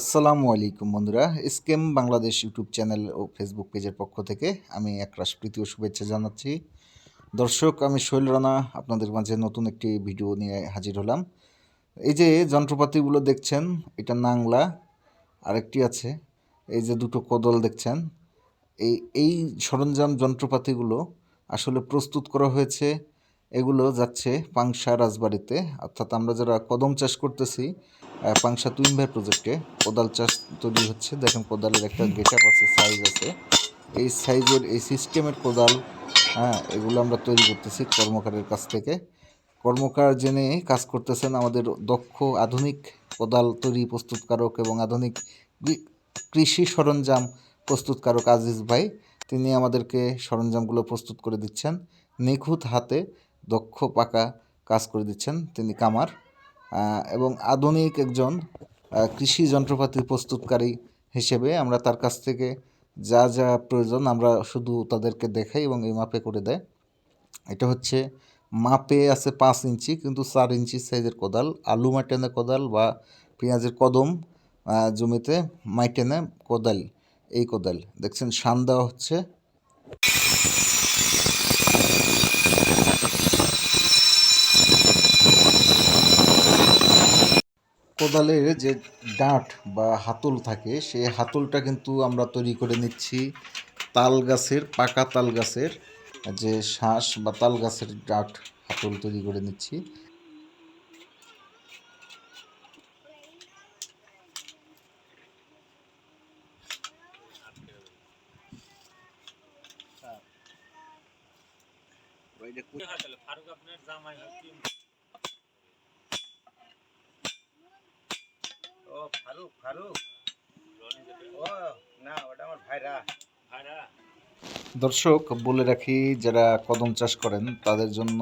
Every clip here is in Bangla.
আসসালামু আলাইকুম বন্ধুরা, স্কেম বাংলাদেশ ইউটিউব চ্যানেল ও ফেসবুক পেজের পক্ষ থেকে আমি একরাশ প্রীতি ও শুভেচ্ছা জানাচ্ছি। দর্শক, আমি শৈল রানা, আপনাদের মাঝে নতুন একটি ভিডিও নিয়ে হাজির হলাম। এই যে যন্ত্রপাতিগুলো দেখছেন, এটা নাংলা, আরেকটি আছে, এই যে দুটো কোদল দেখছেন, এই এই সরঞ্জাম যন্ত্রপাতিগুলো আসলে প্রস্তুত করা হয়েছে এগুলো যাচ্ছে পাংশা রাজবাড়িতে। অর্থাৎ আমরা যারা কদম চাষ করতেছি পাংশা তুইনভাই প্রজেক্টে কোদাল চাষ তৈরি হচ্ছে। দেখেন কোদালের একটা গেট আপ আছে সাইজ আছে। এই সাইজের এই সিস্টেমের কোদাল হ্যাঁ এগুলো আমরা তৈরি করতেছি কর্মকারের কাছ থেকে। কর্মকার জেনে কাজ করতেছেন আমাদের দক্ষ, আধুনিক কোদাল তৈরি প্রস্তুতকারক এবং আধুনিক কৃষি সরঞ্জাম প্রস্তুতকারক আজিজ ভাই। তিনি আমাদেরকে সরঞ্জামগুলো প্রস্তুত করে দিচ্ছেন নিখুঁত হাতে। দক্ষ, পাকা কাজ করে দিচ্ছেন তিনি কামার। এবং আধুনিক একজন কৃষি যন্ত্রপাতি প্রস্তুতকারী হিসেবে আমরা তার কাছ থেকে যা যা প্রয়োজন আমরা শুধু তাদেরকে দেখাই এবং এই মাপে করে দেয়। এটা হচ্ছে, মাপে আছে পাঁচ ইঞ্চি কিন্তু চার ইঞ্চি সাইজের কোদাল, আলু মাইটেনে কোদাল বা পেঁয়াজের কদম জমিতে মাইটেনে কোদাল, এই কোদাল। দেখছেন, শান দেওয়া হচ্ছে। কোদালের যে ডাঁট বা হাতল থাকে সেই হাতলটা কিন্তু আমরা তৈরি করে নিচ্ছি তাল গাছের পাকা তাল গাছের যে শ্বাস বা তাল গাছের ডাঁট হাতল তৈরি করে নিচ্ছি। ফারুক আপনার জামাই হচ্ছে ও, ফারুক ফারুক। ও, না, ওটা আমার ভাইরা। ভাড়া দর্শক, বলে রাখি, যারা কদম চাষ করেন, তাদের জন্য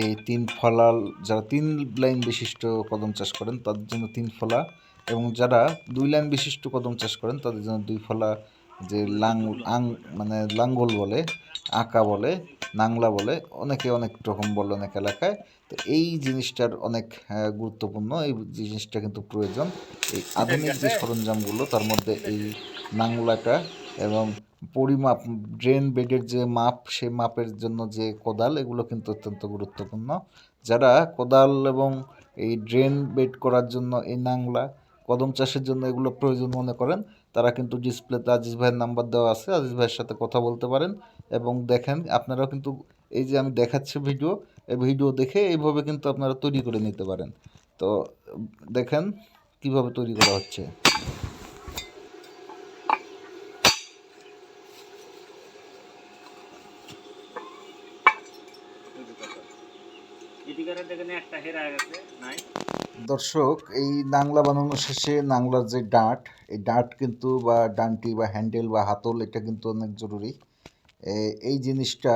এই তিন ফলাল, যারা তিন লাইন বিশিষ্ট কদম চাষ করেন, তাদের জন্য তিন ফলা, এবং যারা দুই লাইন বিশিষ্ট কদম চাষ করেন, তাদের জন্য দুই ফলা, যে লাং, আং মানে লাঙ্গল বলে, আঁকা বলে নাংলা বলে অনেকে অনেক রকম বলে অনেক এলাকায়। তো এই জিনিসটার অনেক গুরুত্বপূর্ণ। এই জিনিসটা কিন্তু প্রয়োজন। এই আধুনিক যে সরঞ্জামগুলো তার মধ্যে এই নাংলাটা এবং পরিমাপ ড্রেন বেডের যে মাপ সেই মাপের জন্য যে কোদাল এগুলো কিন্তু অত্যন্ত গুরুত্বপূর্ণ। যারা কোদাল এবং এই ড্রেন বেড করার জন্য এই নাংলা কদম চাষের জন্য এগুলো প্রয়োজন মনে করেন তারা কিন্তু ডিসপ্লেতে আজিজ ভাইয়ের নাম্বার দেওয়া আছে, আজিজ ভাইয়ের সাথে কথা বলতে পারেন এবং দেখেন আপনারাও কিন্তু এই যে আমি দেখাচ্ছি ভিডিও এই ভিডিও দেখে এইভাবে কিন্তু আপনারা তৈরি করে নিতে পারেন। তো দেখেন কীভাবে তৈরি করা হচ্ছে। একটা হেরা গেছে নাই? দর্শক, এই নাংলা বানানোর শেষে নাংলার যে ডাঁট, এই ডাঁট কিন্তু বা ডান্টি বা হ্যান্ডেল বা হাতল, এটা কিন্তু অনেক জরুরি। এই জিনিসটা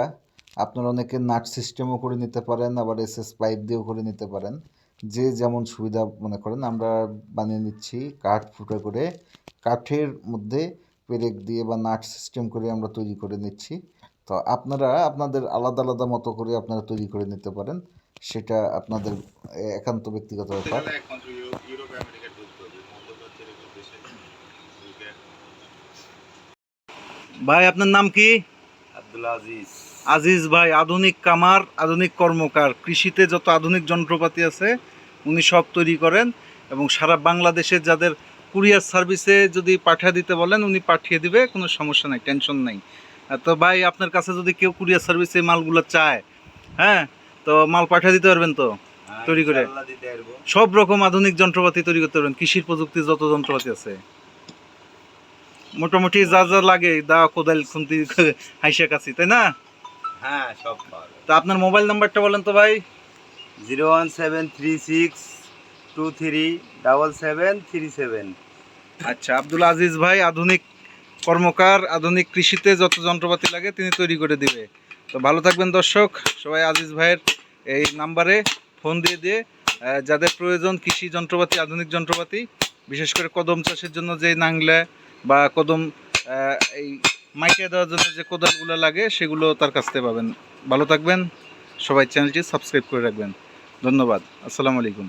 আপনারা অনেকে নাট সিস্টেমও করে নিতে পারেন, আবার এসএস পাইপ দিয়েও করে নিতে পারেন। যে যেমন সুবিধা মনে করেন, আমরা বানিয়ে নিচ্ছি কাঠ ফুটো করে। কাঠের মধ্যে পেরেক দিয়ে বা নাট সিস্টেম করে আমরা তৈরি করে নিচ্ছি। তো আপনারা আপনাদের আলাদা আলাদা মতো করে আপনারা তৈরি করে নিতে পারেন। সেটা আপনাদের একান্ত ব্যক্তিগত ব্যাপার। ভাই আপনার নাম কি? আব্দুল আজিজ। আজিজ ভাই আধুনিক কামার আধুনিক কর্মকার। কৃষিতে যত আধুনিক যন্ত্রপাতি আছে উনি সব তৈরি করেন এবং সারা বাংলাদেশে যাদের কুরিয়ার সার্ভিসে যদি পাঠিয়ে দিতে বলেন উনি পাঠিয়ে দিবে কোনো সমস্যা নাই টেনশন নাই। তো ভাই আপনার কাছে যদি কেউ কুরিয়ার সার্ভিসে মালগুলো চায় হ্যাঁ তো মাল পাঠিয়ে দিতে পারবেন তো? তৈরি করে। সব রকম আধুনিক যন্ত্রপাতি তৈরি করতে পারবেন। কৃষির প্রযুক্তির যত যন্ত্রপাতি আছে। মোটামুটি যা যা লাগে দা কোদাল খুন্তি হাইসা কাছি তাই না? হ্যাঁ সব তা আপনার মোবাইল নাম্বারটা বলেন তো ভাই। Zero one seven three six two three double seven three seven. আচ্ছা আব্দুল আজিজ ভাই আধুনিক কর্মকার আধুনিক কৃষিতে যত যন্ত্রপাতি লাগে তিনি তৈরি করে দিবে। তো ভালো থাকবেন দর্শক, সবাই আজিজ ভাইয়ের এই নাম্বারে ফোন দিয়ে দিয়ে যাদের প্রয়োজন কৃষি যন্ত্রপাতি, আধুনিক যন্ত্রপাতি, বিশেষ করে কদম চাষের জন্য যে নাংলা বা কদম এই মাইকে দেওয়ার জন্য যে কোদালগুলো লাগে, সেগুলো তার কাছ থেকে পাবেন। ভালো থাকবেন, সবাই চ্যানেলটি সাবস্ক্রাইব করে রাখবেন। ধন্যবাদ, আসসালামু আলাইকুম।